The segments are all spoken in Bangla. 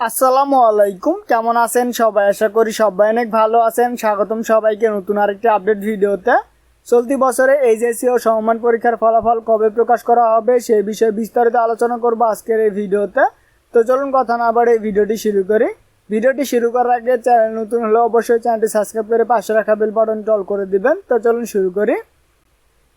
আসসালামু আলাইকুম। কেমন আছেন সবাই? আশা করি সবাই অনেক ভালো আছেন। স্বাগতম সবাইকে নতুন আরেকটি আপডেট ভিডিওতে। চলতি বছরে এইচএসসি ও সমমান পরীক্ষার ফলাফল কবে প্রকাশ করা হবে সেই বিষয়ে বিস্তারিত আলোচনা করব আজকের এই ভিডিওতে। তো চলুন কথা না বাড়ে ভিডিওটি শুরু করি। ভিডিওটি শুরু করার আগে চ্যানেল নতুন হলে অবশ্যই চ্যানেলটি সাবস্ক্রাইব করে পাশে রাখা বেল বাটন টল করে দিবেন। তো চলুন শুরু করি।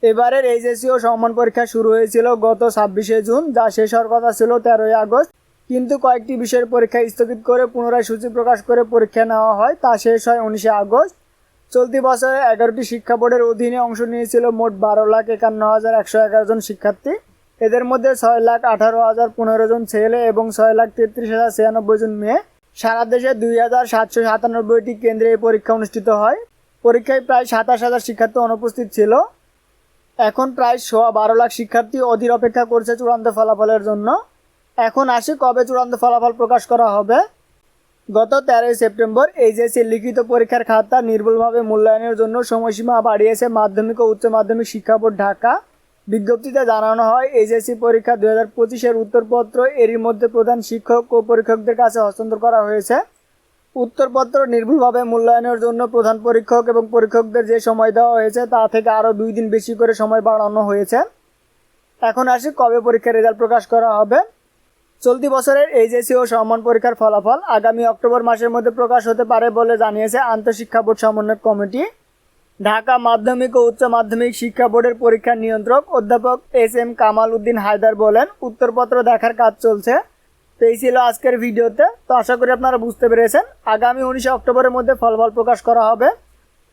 এবারের এইচএসসি ও সমমান পরীক্ষা শুরু হয়েছিল গত ছাব্বিশে জুন, যা শেষ হওয়ার কথা ছিল তেরোই আগস্ট। কিন্তু কয়েকটি বিষয়ের পরীক্ষা স্থগিত করে পুনরায় সূচি প্রকাশ করে পরীক্ষা নেওয়া হয়, তা শেষ হয় উনিশে আগস্ট। চলতি বছরে এগারোটি শিক্ষা বোর্ডের অধীনে অংশ নিয়েছিল মোট বারো লাখ একান্ন হাজার একশো এগারো জন শিক্ষার্থী। এদের মধ্যে ছয় লাখ আঠারো হাজার পনেরো জন ছেলে এবং ছয় লাখ তেত্রিশ হাজার ছিয়ানব্বই জন মেয়ে। সারা দেশে দুই হাজার সাতশো সাতানব্বইটি কেন্দ্রে এই পরীক্ষা অনুষ্ঠিত হয়। পরীক্ষায় প্রায় সাতাশ হাজার শিক্ষার্থী অনুপস্থিত ছিল। এখন প্রায় সোয়া বারো লাখ শিক্ষার্থী অধীর অপেক্ষা করছে চূড়ান্ত ফলাফলের জন্য। এখন আসি কবে চূড়ান্ত ফলাফল প্রকাশ করা হবে। গত তেরোই সেপ্টেম্বর এইচএসসি লিখিত পরীক্ষার খাতা নির্ভুলভাবে মূল্যায়নের জন্য সময়সীমা বাড়িয়েছে মাধ্যমিক ও উচ্চ মাধ্যমিক শিক্ষা বোর্ড ঢাকা। বিজ্ঞপ্তিতে জানানো হয়, এইচএসসি পরীক্ষা দু হাজার পঁচিশের উত্তরপত্র এরই মধ্যে প্রধান শিক্ষক ও পরীক্ষকদের কাছে হস্তান্তর করা হয়েছে। উত্তরপত্র নির্ভুলভাবে মূল্যায়নের জন্য প্রধান পরীক্ষক এবং পরীক্ষকদের যে সময় দেওয়া হয়েছে তা থেকে আরও দুই দিন বেশি করে সময় বাড়ানো হয়েছে। এখন আসি কবে পরীক্ষার রেজাল্ট প্রকাশ করা হবে। চলতি বছরের এইচএসসি ও সম্মান পরীক্ষার ফলাফল আগামী অক্টোবর মাসের মধ্যে প্রকাশ হতে পারে বলে জানিয়েছে আন্তঃশিক্ষা বোর্ড সমন্বয় কমিটি। ঢাকা মাধ্যমিক ও উচ্চ মাধ্যমিক শিক্ষা বোর্ডের পরীক্ষা নিয়ন্ত্রক অধ্যাপক এস এম কামাল উদ্দিন হায়দার বলেন, উত্তরপত্র দেখার কাজ চলছে। তো এই ছিল আজকের ভিডিওতে। তো আশা করি আপনারা বুঝতে পেরেছেন, আগামী উনিশে অক্টোবরের মধ্যে ফলাফল প্রকাশ করা হবে।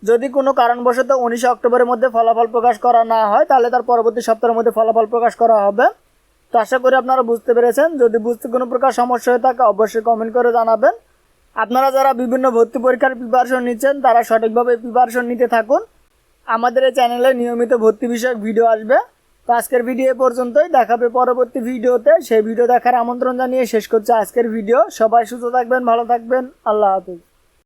যদি কোনো কারণবশত উনিশে অক্টোবরের মধ্যে ফলাফল প্রকাশ করা না হয়, তাহলে তার পরবর্তী সপ্তাহের মধ্যে ফলাফল প্রকাশ করা হবে। তো আশা করি আপনারা বুঝতে পেরেছেন। যদি বুঝতে কোনো প্রকার সমস্যা হয়ে থাকে, অবশ্যই কমেন্ট করে জানাবেন। আপনারা যারা বিভিন্ন ভর্তি পরীক্ষার প্রিপারেশন নিচ্ছেন, তারা সঠিকভাবে প্রিপারেশন নিতে থাকুন। আমাদের এই চ্যানেলে নিয়মিত ভর্তি বিষয়ক ভিডিও আসবে। তো আজকের ভিডিও এ পর্যন্তই। দেখাবে পরবর্তী ভিডিওতে সেই ভিডিও দেখার আমন্ত্রণ জানিয়ে শেষ করছে আজকের ভিডিও সবাই সুস্থ থাকবেন, ভালো থাকবেন। আল্লাহ হাফিজ।